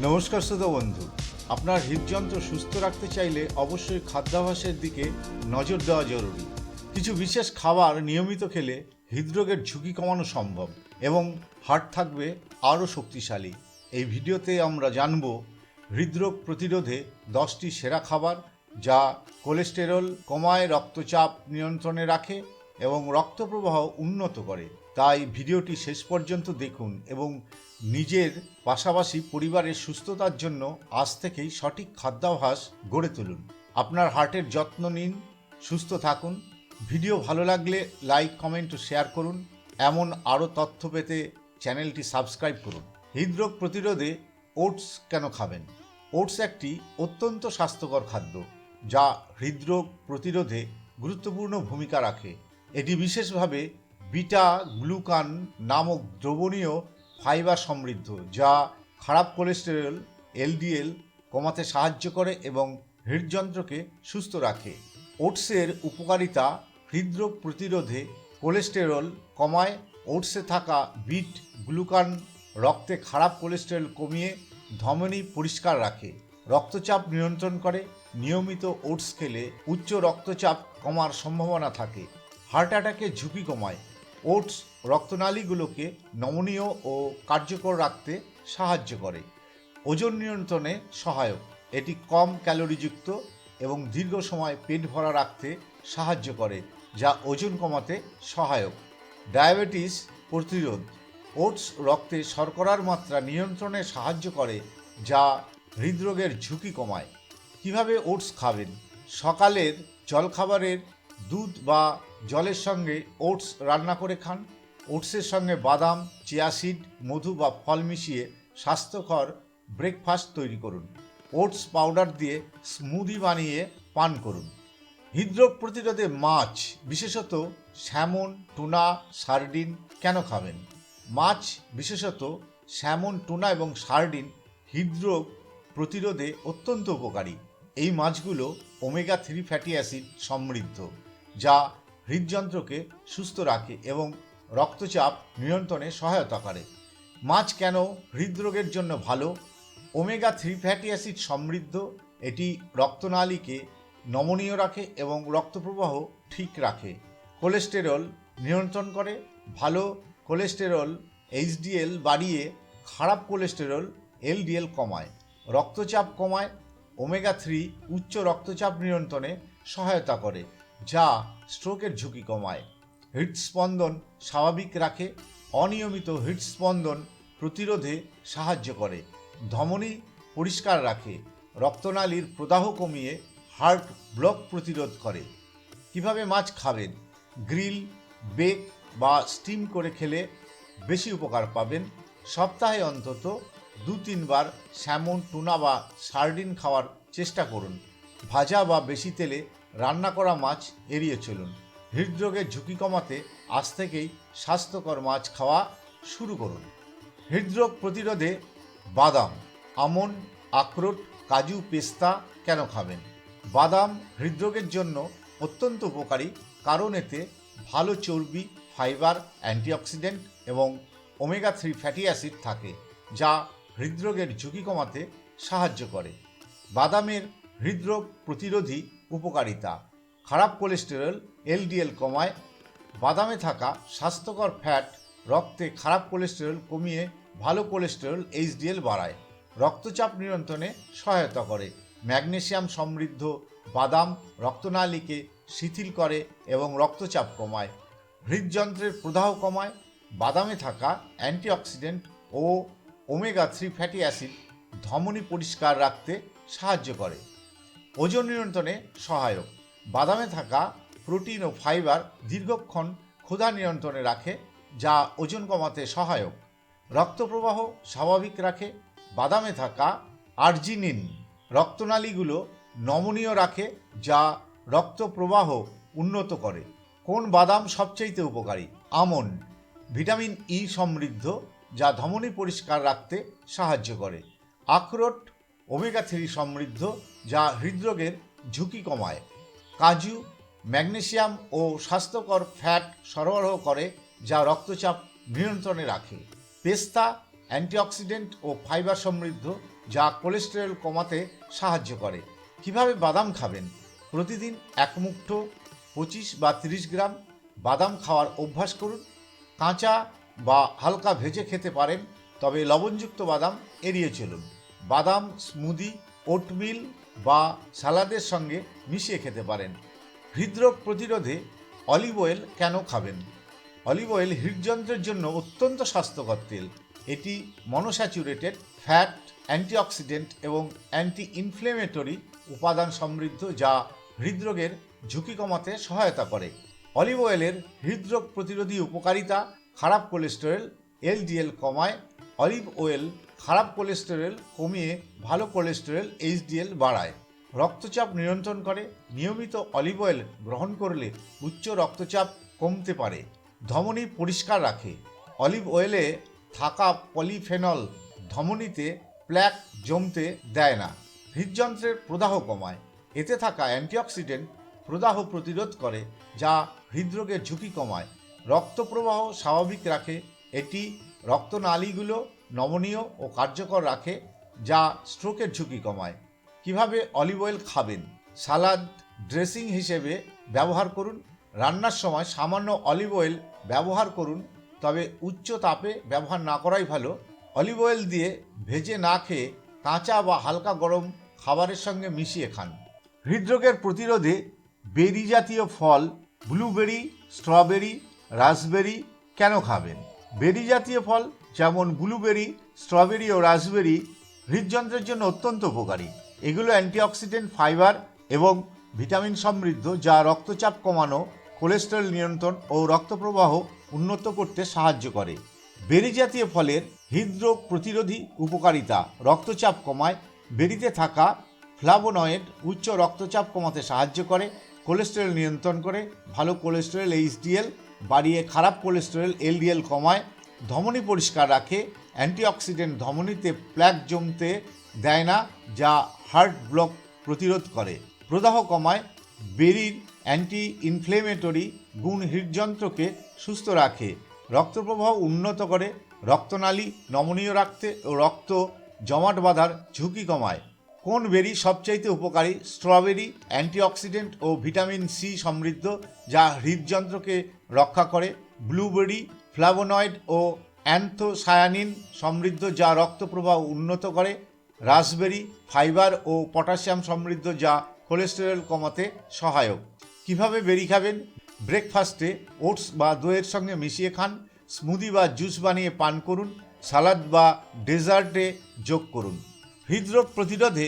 নমস্কার শ্রোতা বন্ধু। আপনার হৃদযন্ত্র সুস্থ রাখতে চাইলে অবশ্যই খাদ্যাভ্যাসের দিকে নজর দেওয়া জরুরি। কিছু বিশেষ খাবার নিয়মিত খেলে হৃদরোগের ঝুঁকি কমানো সম্ভব এবং হার্ট থাকবে আরও শক্তিশালী। এই ভিডিওতে আমরা জানব হৃদরোগ প্রতিরোধে দশটি সেরা খাবার যা কোলেস্টেরল, কমায় রক্তচাপ নিয়ন্ত্রণে রাখে এবং রক্তপ্রবাহ উন্নত করে। তাই ভিডিওটি শেষ পর্যন্ত দেখুন এবং নিজের পাশাপাশি পরিবারের সুস্থতার জন্য আজ থেকেই সঠিক খাদ্যাভ্যাস গড়ে তুলুন। আপনার হার্টের যত্ন নিন, সুস্থ থাকুন। ভিডিও ভালো লাগলে লাইক, কমেন্ট ও শেয়ার করুন। এমন আরও তথ্য পেতে চ্যানেলটি সাবস্ক্রাইব করুন। হৃদরোগ প্রতিরোধে ওটস কেন খাবেন? ওটস একটি অত্যন্ত স্বাস্থ্যকর খাদ্য যা হৃদরোগ প্রতিরোধে গুরুত্বপূর্ণ ভূমিকা রাখে। এটি বিশেষভাবে বিটা গ্লুকান নামক দ্রবণীয় ফাইবার সমৃদ্ধ, যা খারাপ কোলেস্টেরল, এলডিএল কমাতে সাহায্য করে এবং হৃদযন্ত্রকে সুস্থ রাখে। ওটসের উপকারিতা, হৃদরোগ প্রতিরোধে কোলেস্টেরল কমায়, ওটসে থাকা বিট গ্লুকান রক্তে খারাপ কোলেস্টেরল কমিয়ে ধমনী পরিষ্কার রাখে, রক্তচাপ নিয়ন্ত্রণ করে, নিয়মিত ওটস খেলে উচ্চ রক্তচাপ কমার সম্ভাবনা থাকে। হার্ট অ্যাটাকের ঝুঁকি কমায় ওটস রক্তনালীগুলোকে নমনীয় ও কার্যকর রাখতে সাহায্য করে। ওজন নিয়ন্ত্রণে সহায়ক। এটি কম ক্যালোরিযুক্ত এবং দীর্ঘ সময় পেট ভরা রাখতে সাহায্য করে, যা ওজন কমাতে সহায়ক। ডায়াবেটিস প্রতিরোধ। ওটস রক্তে শর্করার মাত্রা নিয়ন্ত্রণে সাহায্য করে, যা হৃদরোগের ঝুঁকি কমায়। কীভাবে ওটস খাবেন? সকালের জলখাবারের দুধ বা জলের সঙ্গে ওটস রান্না করে খান। ওটসের সঙ্গে বাদাম চিয়াসিড মধু বা ফল মিশিয়ে স্বাস্থ্যকর ব্রেকফাস্ট তৈরি করুন। ওটস পাউডার দিয়ে স্মুদি বানিয়ে পান করুন। হৃদরোগ প্রতিরোধে মাছ, বিশেষত স্যামন, টুনা, সার্ডিন কেন খাবেন? মাছ, বিশেষত স্যামন, টুনা এবং সার্ডিন হৃদরোগ প্রতিরোধে অত্যন্ত উপকারী। এই মাছগুলো ওমেগা থ্রি ফ্যাটি অ্যাসিড সমৃদ্ধ, যা হৃদযন্ত্রকে সুস্থ রাখে এবং রক্তচাপ নিয়ন্ত্রণে সহায়তা করে। মাছ কেন হৃদরোগের জন্য ভালো? ওমেগা থ্রি ফ্যাটি অ্যাসিড সমৃদ্ধ, এটি রক্তনালীকে নমনীয় রাখে এবং রক্তপ্রবাহ ঠিক রাখে। কোলেস্টেরল নিয়ন্ত্রণ করে, ভালো কোলেস্টেরল এইচডিএল বাড়িয়ে খারাপ কোলেস্টেরল এলডিএল কমায়। রক্তচাপ কমায়, ওমেগা থ্রি উচ্চ রক্তচাপ নিয়ন্ত্রণে সহায়তা করে, যা স্ট্রোকের ঝুঁকি কমায়। হৃদস্পন্দন স্বাভাবিক রাখে, অনিয়মিত হৃদস্পন্দন প্রতিরোধে সাহায্য করে, ধমনী পরিষ্কার রাখে, রক্তনালীর প্রদাহ কমিয়ে হার্ট ব্লক প্রতিরোধ করে। কীভাবে মাছ খাবেন? গ্রিল, বেক বা স্টিম করে খেলে বেশি উপকার পাবেন। সপ্তাহে অন্তত দু তিনবার স্যামন, টুনা বা সার্ডিন খাওয়ার চেষ্টা করুন। ভাজা বা বেশি তেলে রান্না করা মাছ এড়িয়ে চলুন। হৃদরোগের ঝুঁকি কমাতে আজ থেকেই স্বাস্থ্যকর মাছ খাওয়া শুরু করুন। হৃদরোগ প্রতিরোধে বাদাম আমন্ড আখরোট, কাজু, পেস্তা কেন খাবেন? বাদাম হৃদরোগের জন্য অত্যন্ত উপকারী, কারণ এতে ভালো চর্বি, ফাইবার, অ্যান্টিঅক্সিডেন্ট এবং ওমেগা থ্রি ফ্যাটি অ্যাসিড থাকে, যা হৃদরোগের ঝুঁকি কমাতে সাহায্য করে। বাদামের হৃদরোগ প্রতিরোধী উপকারিতা। খারাপ কোলেস্টেরল, এলডিএল কমায়, বাদামে থাকা স্বাস্থ্যকর ফ্যাট রক্তে খারাপ কোলেস্টেরল কমিয়ে ভালো কোলেস্টেরল এইচডিএল বাড়ায়। রক্তচাপ নিয়ন্ত্রণে সহায়তা করে। ম্যাগনেসিয়াম সমৃদ্ধ বাদাম রক্তনালীকে শিথিল করে এবং রক্তচাপ কমায়। হৃদযন্ত্রের প্রদাহ কমায়। বাদামে থাকা অ্যান্টিঅক্সিডেন্ট ও ওমেগা থ্রি ফ্যাটি অ্যাসিড ধমনী পরিষ্কার রাখতে সাহায্য করে। ওজন নিয়ন্ত্রণে সহায়ক। বাদামে থাকা প্রোটিন ও ফাইবার দীর্ঘক্ষণ ক্ষুধা নিয়ন্ত্রণে রাখে, যা ওজন কমাতে সহায়ক। রক্তপ্রবাহ স্বাভাবিক রাখে, বাদামে থাকা আর্জিনিন রক্তনালীগুলো নমনীয় রাখে, যা রক্ত প্রবাহ উন্নত করে। কোন বাদাম সবচেয়ে উপকারী? আমন্ড ভিটামিন ই সমৃদ্ধ, যা ধমনী পরিষ্কার রাখতে সাহায্য করে। আখরোট ওমেগা থ্রি সমৃদ্ধ, যা হৃদরোগের ঝুঁকি কমায়। কাজু, ম্যাগনেসিয়াম ও স্বাস্থ্যকর ফ্যাট সরবরাহ করে, যা রক্তচাপ নিয়ন্ত্রণে রাখে। পেস্তা, অ্যান্টিঅক্সিডেন্ট ও ফাইবার সমৃদ্ধ, যা কোলেস্টেরল কমাতে সাহায্য করে। কীভাবে বাদাম খাবেন? প্রতিদিন এক মুঠো পঁচিশ বা তিরিশ গ্রাম বাদাম খাওয়ার অভ্যাস করুন। কাঁচা বা হালকা ভেজে খেতে পারেন, তবে লবণযুক্ত বাদাম এড়িয়ে চলুন। বাদাম, স্মুদি, ওটমিল বা সালাদের সঙ্গে মিশিয়ে খেতে পারেন। হৃদরোগ প্রতিরোধে অলিভ অয়েল কেন খাবেন? অলিভ অয়েল হৃদযন্ত্রের জন্য অত্যন্ত স্বাস্থ্যকর তেল। এটি মনোস্যাচুরেটেড ফ্যাট অ্যান্টিঅক্সিডেন্ট এবং অ্যান্টি ইনফ্লেমেটরি উপাদান সমৃদ্ধ যা হৃদরোগের ঝুঁকি কমাতে সহায়তা করে। অলিভ অয়েলের হৃদরোগ প্রতিরোধী উপকারিতা, খারাপ কোলেস্টেরল, এলডিএল কমায়, অলিভ অয়েল খারাপ কোলেস্টেরল কমিয়ে ভালো কোলেস্টেরল এইচডিএল বাড়ায়। রক্তচাপ নিয়ন্ত্রণ করে, নিয়মিত অলিভ অয়েল গ্রহণ করলে উচ্চ রক্তচাপ কমতে পারে, ধমনী পরিষ্কার রাখে। অলিভ অয়েলে থাকা পলিফেনল ধমনীতে প্ল্যাক জমতে দেয় না, হৃদযন্ত্রের প্রদাহ কমায়। এতে থাকা অ্যান্টিঅক্সিডেন্ট প্রদাহ প্রতিরোধ করে, যা হৃদরোগের ঝুঁকি কমায়। রক্ত প্রবাহ স্বাভাবিক রাখে, এটি রক্তনালীগুলো নমনীয় ও কার্যকর রাখে, যা স্ট্রোকের ঝুঁকি কমায়। কীভাবে অলিভ অয়েল খাবেন? সালাদ, ড্রেসিং হিসেবে ব্যবহার করুন। রান্নার সময় সামান্য অলিভ অয়েল ব্যবহার করুন, তবে উচ্চ তাপে ব্যবহার না করাই ভালো। অলিভ অয়েল দিয়ে ভেজে না খেয়ে কাঁচা বা হালকা গরম খাবারের সঙ্গে মিশিয়ে খান। হৃদরোগের প্রতিরোধে বেরি জাতীয় ফল, ব্লুবেরি, স্ট্রবেরি, রাসবেরি কেন খাবেন? বেরি জাতীয় ফল, যেমন ব্লুবেরি, স্ট্রবেরি ও রাসবেরি, হৃদযন্ত্রের জন্য অত্যন্ত উপকারী। এগুলো অ্যান্টিঅক্সিডেন্ট, ফাইবার এবং ভিটামিন সমৃদ্ধ, যা রক্তচাপ কমানো, কোলেস্টেরল নিয়ন্ত্রণ ও রক্তপ্রবাহ উন্নত করতে সাহায্য করে। বেরি জাতীয় ফলের হৃদরোগ প্রতিরোধী উপকারিতা, রক্তচাপ কমায়, বেরিতে থাকা ফ্লাভোনয়েড উচ্চ রক্তচাপ কমাতে সাহায্য করে, কোলেস্টেরল নিয়ন্ত্রণ করে, ভালো কোলেস্টেরল, এইচডিএল বাড়িয়ে খারাপ কোলেস্টেরল এলডিএল কমায়, ধমনী পরিষ্কার রাখে অ্যান্টিঅক্সিডেন্ট ধমনীতে প্ল্যাক জমতে দেয় না, যা হার্ট ব্লক প্রতিরোধ করে। প্রদাহ কমায়, বেরির অ্যান্টি ইনফ্লেমেটরি গুণ হৃদযন্ত্রকে সুস্থ রাখে, রক্তপ্রবাহ উন্নত করে, রক্তনালী নমনীয় রাখতে ও রক্ত জমাট বাঁধার ঝুঁকি কমায়। কোন বেরি সবচাইতে উপকারী? স্ট্রবেরি, অ্যান্টিঅক্সিডেন্ট ও ভিটামিন সি সমৃদ্ধ, যা হৃদযন্ত্রকে রক্ষা করে। ব্লুবেরি, ফ্লাভোনয়েড ও অ্যান্থোসায়ানিন সমৃদ্ধ, যা রক্তপ্রবাহ উন্নত করে। রাসবেরি, ফাইবার ও পটাশিয়াম সমৃদ্ধ, যা কোলেস্টেরল কমাতে সহায়ক। কীভাবে বেরি খাবেন? ব্রেকফাস্টে ওটস বা দইয়ের সঙ্গে মিশিয়ে খান, স্মুদি বা জুস বানিয়ে পান করুন, সালাদ বা ডেজার্টে যোগ করুন। হৃদরোগ প্রতিরোধে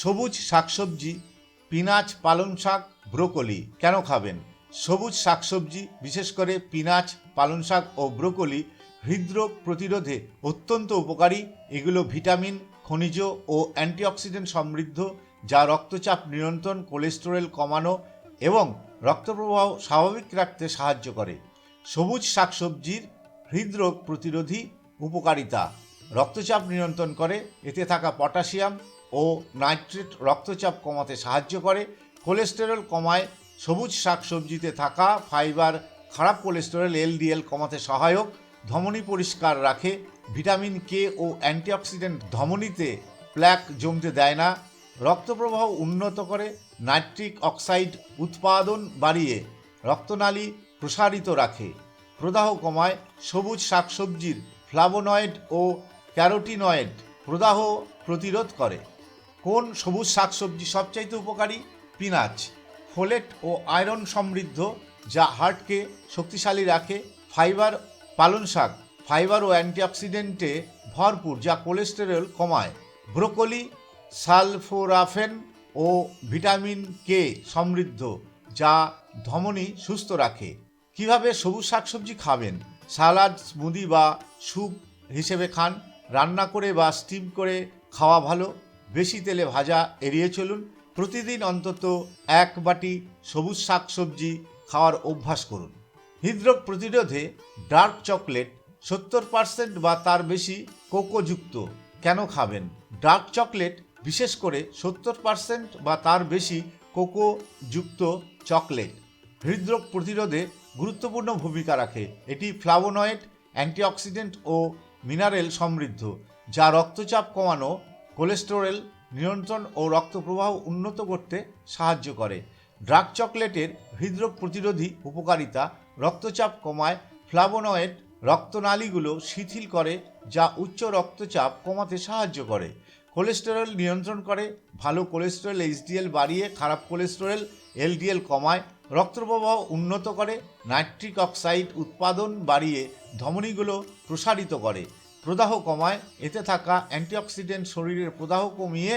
সবুজ শাকসবজি, পিনাচ পালং শাক, ব্রোকলি কেন খাবেন? সবুজ শাকসবজি, বিশেষ করে পিনাচ, পালং শাক ও ব্রোকলি হৃদরোগ প্রতিরোধে অত্যন্ত উপকারী। এগুলো ভিটামিন, খনিজ ও অ্যান্টিঅক্সিডেন্ট সমৃদ্ধ, যা রক্তচাপ নিয়ন্ত্রণ, কোলেস্টেরল কমানো এবং রক্তপ্রবাহ স্বাভাবিক রাখতে সাহায্য করে। সবুজ শাকসবজির হৃদরোগ প্রতিরোধী উপকারিতা। রক্তচাপ নিয়ন্ত্রণ করে, এতে থাকা পটাশিয়াম ও নাইট্রেট রক্তচাপ কমাতে সাহায্য করে। কোলেস্টেরল কমায়, সবুজ শাকসবজিতে থাকা ফাইবার খারাপ কোলেস্টেরল এলডিএল কমাতে সহায়ক, ধমনী পরিষ্কার রাখে। ভিটামিন কে ও অ্যান্টিঅক্সিডেন্ট ধমনীতে প্ল্যাক জমতে দেয় না। রক্তপ্রবাহ উন্নত করে, নাইট্রিক অক্সাইড উৎপাদন বাড়িয়ে রক্তনালী প্রসারিত রাখে। প্রদাহ কমায়, সবুজ শাকসবজির ফ্লাভোনয়েড ও ক্যারোটিনয়েড প্রদাহ প্রতিরোধ করে। কোন সবুজ শাকসবজি সবচাইতে উপকারী? পিনাচ, ফোলেট ও আয়রন সমৃদ্ধ, যা হার্টকে শক্তিশালী রাখে। ফাইবার পালং শাক, ফাইবার ও অ্যান্টিঅক্সিডেন্টে ভরপুর, যা কোলেস্টেরল কমায়। ব্রোকলি, সালফোরাফেন ও ভিটামিন কে সমৃদ্ধ, যা ধমনী সুস্থ রাখে। কীভাবে সবুজ শাকসবজি খাবেন? সালাদ, স্মুদি বা স্যুপ হিসেবে খান। রান্না করে বা স্টিম করে খাওয়া ভালো। বেশি তেলে ভাজা এড়িয়ে চলুন। প্রতিদিন অন্তত এক বাটি সবুজ শাকসবজি খাওয়ার অভ্যাস করুন। হৃদরোগ প্রতিরোধে ডার্ক চকলেট সত্তর পার্সেন্ট বা তার বেশি কোকোযুক্ত কেন খাবেন? ডার্ক চকলেট বিশেষ করে সত্তর পার্সেন্ট বা তার বেশি কোকোযুক্ত চকলেট হৃদরোগ প্রতিরোধে গুরুত্বপূর্ণ ভূমিকা রাখে। এটি ফ্লাভোনয়েড, অ্যান্টিঅক্সিডেন্ট ও মিনারেল সমৃদ্ধ, যা রক্তচাপ কমানো, কোলেস্টেরল নিয়ন্ত্রণ ও রক্তপ্রবাহ উন্নত করতে সাহায্য করে। ড্রাগ চকলেটের হৃদরোগ প্রতিরোধী উপকারিতা, রক্তচাপ কমায়, ফ্লাভোনয়েড রক্তনালীগুলো শিথিল করে, যা উচ্চ রক্তচাপ কমাতে সাহায্য করে। কোলেস্টেরল নিয়ন্ত্রণ করে, ভালো কোলেস্টেরল এইচডিএল বাড়িয়ে, খারাপ কোলেস্টেরল এলডিএল কমায়, রক্তপ্রবাহ উন্নত করে, নাইট্রিক অক্সাইড উৎপাদন বাড়িয়ে ধমনীগুলো প্রসারিত করে। প্রদাহ কমায়, এতে থাকা অ্যান্টিঅক্সিডেন্ট শরীরের প্রদাহ কমিয়ে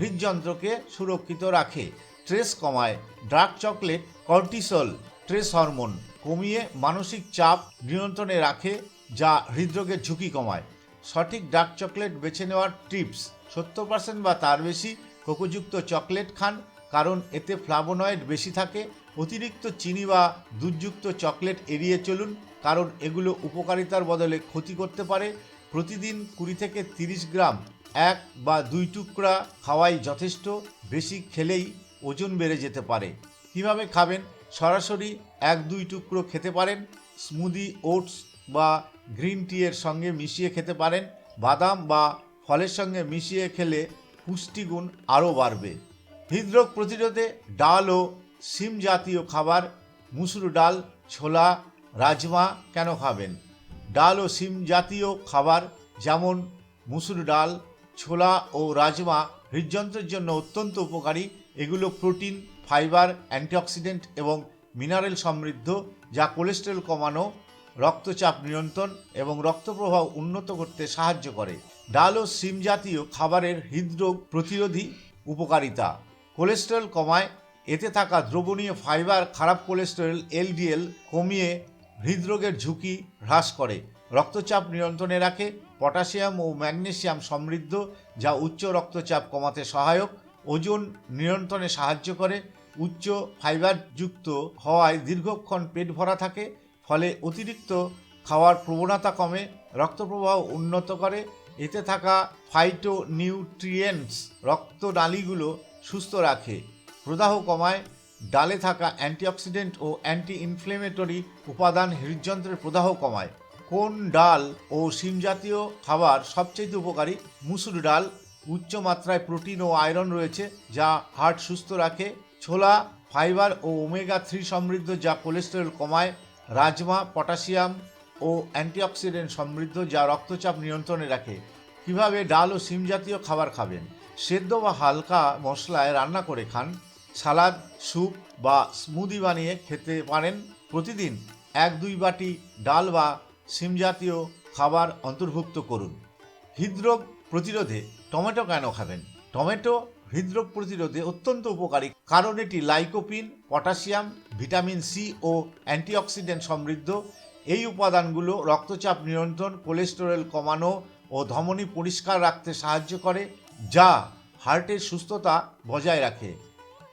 হৃদযন্ত্রকে সুরক্ষিত রাখে। স্ট্রেস কমায়, dark chocolate, cortisol, stress hormone কমিয়ে মানসিক চাপ নিয়ন্ত্রণে রাখে, যা হৃদরোগের ঝুঁকি কমায়। সঠিক ডার্ক চকলেট বেছে নেওয়ার টিপস, সত্তর পার্সেন্ট বা তার বেশি কোকোযুক্ত চকলেট খান, কারণ এতে ফ্লাভোনয়েড বেশি থাকে। অতিরিক্ত চিনি বা দুধযুক্ত চকলেট এড়িয়ে চলুন। কারণ এগুলো উপকারিতার বদলে ক্ষতি করতে পারে। প্রতিদিন কুড়ি থেকে তিরিশ গ্রাম এক বা দুই টুকরা খাওয়াই যথেষ্ট। বেশি খেলেই ওজন বেড়ে যেতে পারে। কীভাবে খাবেন? সরাসরি এক দুই টুকরো খেতে পারেন। স্মুদি, ওটস বা গ্রিন টি এর সঙ্গে মিশিয়ে খেতে পারেন। বাদাম বা ফলের সঙ্গে মিশিয়ে খেলে পুষ্টিগুণ আরও বাড়বে। হৃদরোগ প্রতিরোধে ডাল ও সিম জাতীয় খাবার, মুসুর ডাল, ছোলা রাজমা কেন খাবেন? ডাল ও সিম জাতীয় খাবার যেমন মুসুর ডাল, ছোলা ও রাজমা হৃদযন্ত্রের জন্য অত্যন্ত উপকারী। এগুলো প্রোটিন, ফাইবার, অ্যান্টিঅক্সিডেন্ট এবং মিনারেল সমৃদ্ধ, যা কোলেস্টেরল কমানো, রক্তচাপ নিয়ন্ত্রণ এবং রক্তপ্রবাহ উন্নত করতে সাহায্য করে। ডাল ও সিম জাতীয় খাবারের হৃদরোগ প্রতিরোধী উপকারিতা। কোলেস্টেরল কমায়, এতে থাকা দ্রবণীয় ফাইবার, খারাপ কোলেস্টেরল, এলডিএল কমিয়ে হৃদরোগের ঝুঁকি হ্রাস করে, রক্তচাপ নিয়ন্ত্রণে রাখে, পটাশিয়াম ও ম্যাগনেসিয়াম সমৃদ্ধ, যা উচ্চ রক্তচাপ কমাতে সহায়ক, ওজন নিয়ন্ত্রণে সাহায্য করে, উচ্চ ফাইবারযুক্ত হওয়ায় দীর্ঘক্ষণ পেট ভরা থাকে, ফলে অতিরিক্ত খাওয়ার প্রবণতা কমে, রক্তপ্রবাহ উন্নত করে, এতে থাকা ফাইটো নিউট্রিয়েন্টস রক্তনালীগুলো সুস্থ রাখে, প্রদাহ কমায় ডালে থাকা অ্যান্টিঅক্সিডেন্ট ও অ্যান্টি ইনফ্লেমেটরি উপাদান হৃদযন্ত্রের প্রদাহ কমায়। কোন ডাল ও শিম জাতীয় খাবার সবচেয়ে উপকারী? মুসুর ডাল, উচ্চ মাত্রায় প্রোটিন ও আয়রন রয়েছে, যা হার্ট সুস্থ রাখে, ছোলা, ফাইবার ও ওমেগা থ্রি সমৃদ্ধ, যা কোলেস্টেরল কমায়, রাজমা, পটাশিয়াম ও অ্যান্টিঅক্সিডেন্ট সমৃদ্ধ, যা রক্তচাপ নিয়ন্ত্রণে রাখে। কীভাবে ডাল ও শিম জাতীয় খাবার খাবেন? সেদ্ধ বা হালকা মশলায় রান্না করে খান। সালাদ, স্যুপ বা স্মুদি বানিয়ে খেতে পারেন প্রতিদিন। এক, দুই বাটি ডাল বা শিম জাতীয় খাবার অন্তর্ভুক্ত করুন। হৃদরোগ প্রতিরোধে টমেটো কেন খাবেন? টমেটো হৃদরোগ প্রতিরোধে অত্যন্ত উপকারী। কারণ এটি লাইকোপিন, পটাশিয়াম, ভিটামিন সি ও অ্যান্টিঅক্সিডেন্ট সমৃদ্ধ। এই উপাদানগুলো রক্তচাপ নিয়ন্ত্রণ, কোলেস্টেরল কমানো ও ধমনী পরিষ্কার রাখতে সাহায্য করে, যা হার্টের সুস্থতা বজায় রাখে।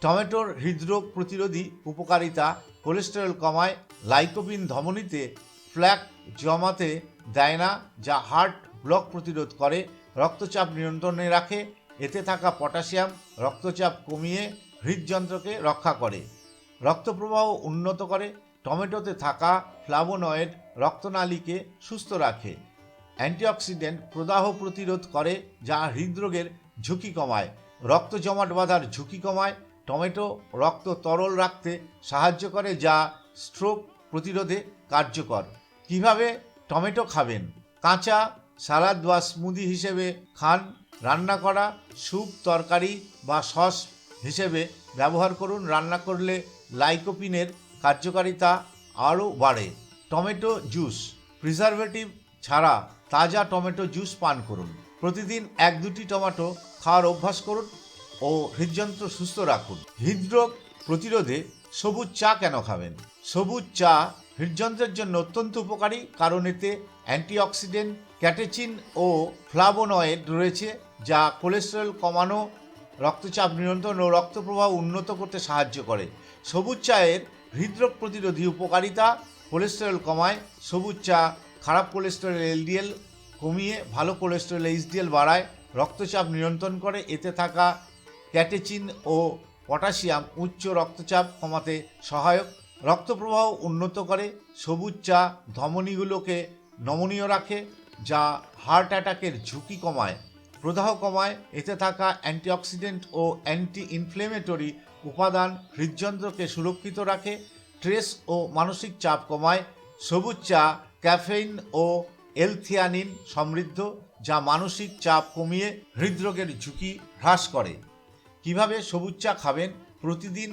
টমেটোর হৃদরোগ প্রতিরোধী উপকারিতা, কোলেস্টেরল কমায় লাইকোপিন ধমনীতে, ফ্ল্যাক জমাতে দেয় না, যা হার্ট ব্লক প্রতিরোধ করে, রক্তচাপ নিয়ন্ত্রণে রাখে, এতে থাকা পটাশিয়াম রক্তচাপ কমিয়ে হৃদযন্ত্রকে রক্ষা করে। রক্তপ্রবাহ উন্নত করে, টমেটোতে থাকা ফ্লাভোনয়েড রক্তনালীকে সুস্থ রাখে। অ্যান্টিঅক্সিডেন্ট প্রদাহ প্রতিরোধ করে, যা হৃদরোগের ঝুঁকি কমায়। রক্ত জমাট বাঁধার ঝুঁকি কমায় টমেটো রক্ত তরল রাখতে সাহায্য করে যা স্ট্রোক প্রতিরোধে কার্যকর। কীভাবে টমেটো খাবেন? কাঁচা সালাদ বা স্মুদি হিসেবে খান, রান্না করা, স্যুপ, তরকারি বা সস হিসেবে ব্যবহার করুন। রান্না করলে লাইকোপিনের কার্যকারিতা আরও বাড়ে। টমেটো জুস, প্রিজারভেটিভ ছাড়া তাজা টমেটো জুস পান করুন। প্রতিদিন এক দুটি টমেটো খাওয়ার অভ্যাস করুন। ও হৃদযন্ত্র সুস্থ রাখুন। হৃদরোগ প্রতিরোধে সবুজ চা কেন খাবেন? সবুজ চা হৃদযন্ত্রের জন্য অত্যন্ত উপকারী, কারণ এতে অ্যান্টিঅক্সিডেন্ট, ক্যাটেচিন ও ফ্লাবোনয়েড রয়েছে, যা কোলেস্টেরল কমানো, রক্তচাপ নিয়ন্ত্রণ ও রক্তপ্রবাহ উন্নত করতে সাহায্য করে। সবুজ চায়ের হৃদরোগ প্রতিরোধী উপকারিতা, কোলেস্টেরল কমায়, সবুজ চা খারাপ কোলেস্টেরল এলডিএল কমিয়ে, ভালো কোলেস্টেরল এইচডিএল বাড়ায়, রক্তচাপ নিয়ন্ত্রণ করে, এতে থাকা ক্যাটেচিন ও পটাশিয়াম উচ্চ রক্তচাপ কমাতে সহায়ক। রক্তপ্রবাহ উন্নত করে, সবুজ চা ধমনীগুলোকে নমনীয় রাখে, যা হার্ট অ্যাটাকের ঝুঁকি কমায়। প্রদাহ কমায়, এতে থাকা অ্যান্টিঅক্সিডেন্ট ও অ্যান্টি ইনফ্লেমেটরি উপাদান হৃদযন্ত্রকে সুরক্ষিত রাখে, স্ট্রেস ও মানসিক চাপ কমায়। সবুজ চা, ক্যাফেইন ও এলথিয়ানিন সমৃদ্ধ, যা মানসিক চাপ কমিয়ে হৃদরোগের ঝুঁকি হ্রাস করে। কীভাবে সবুজ চা খাবেন? প্রতিদিন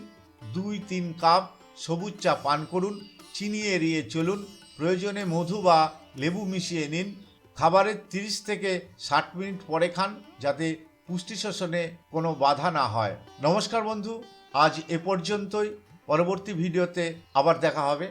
দুই, তিন কাপ সবুজ চা পান করুন চিনি এড়িয়ে চলুন, প্রয়োজনে মধু বা লেবু মিশিয়ে নিন, খাবারের তিরিশ থেকে ষাট মিনিট পরে খান যাতে পুষ্টি শোষণে কোনো বাধা না হয়। নমস্কার বন্ধু, আজ এ পর্যন্তই। পরবর্তী ভিডিওতে আবার দেখা হবে।